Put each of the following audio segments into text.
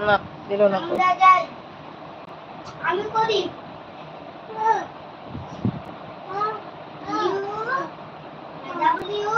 না দিল না আমি করি ডাব্লিউ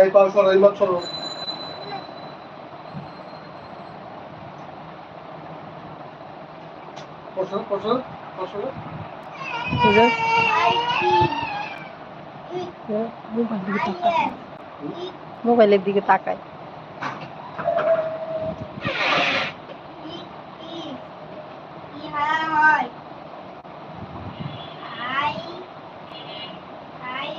এই পাঁচ সরো এই মাছ সরো। মোবাইলের দিকে তাকায়। হয় আই আই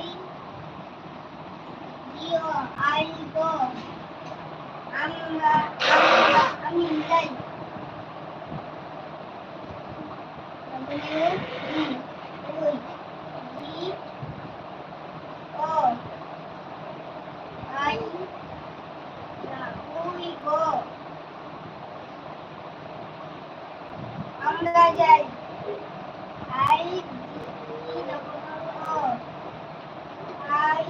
জিও আই গো আমরা আমরা আমি যাই W E. যাই। আই আই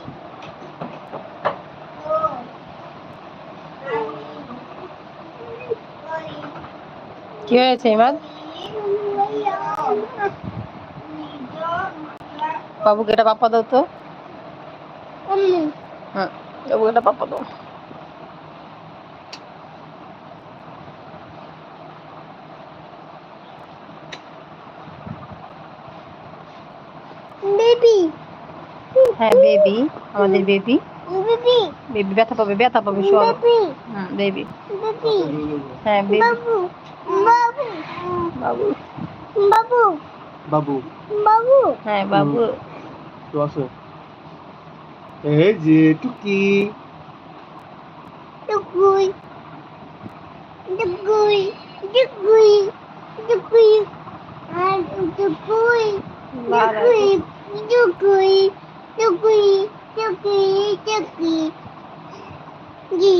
কি হয়েছে ইমাদ বাবুকে এটা পাপা দাও তো। হুম বাবুকে এটা পাপা দাও। বেবি হ্যাঁ বেবি আমাদের বেবি বেবি বেবি ব্যথা পাবে ব্যথা পাবে সব বেবি হুম বেবি বেবি হ্যাঁ বেবি বাবু বাবু বাবু বাবু বাবু বাবু হ্যাঁ বাবু তো আসো এই যে টুকি টুকুই টুকুই টুকুই টুকুই আর টুকুই টুকুই টুকুই টুকুই টুকুই টুকুই জি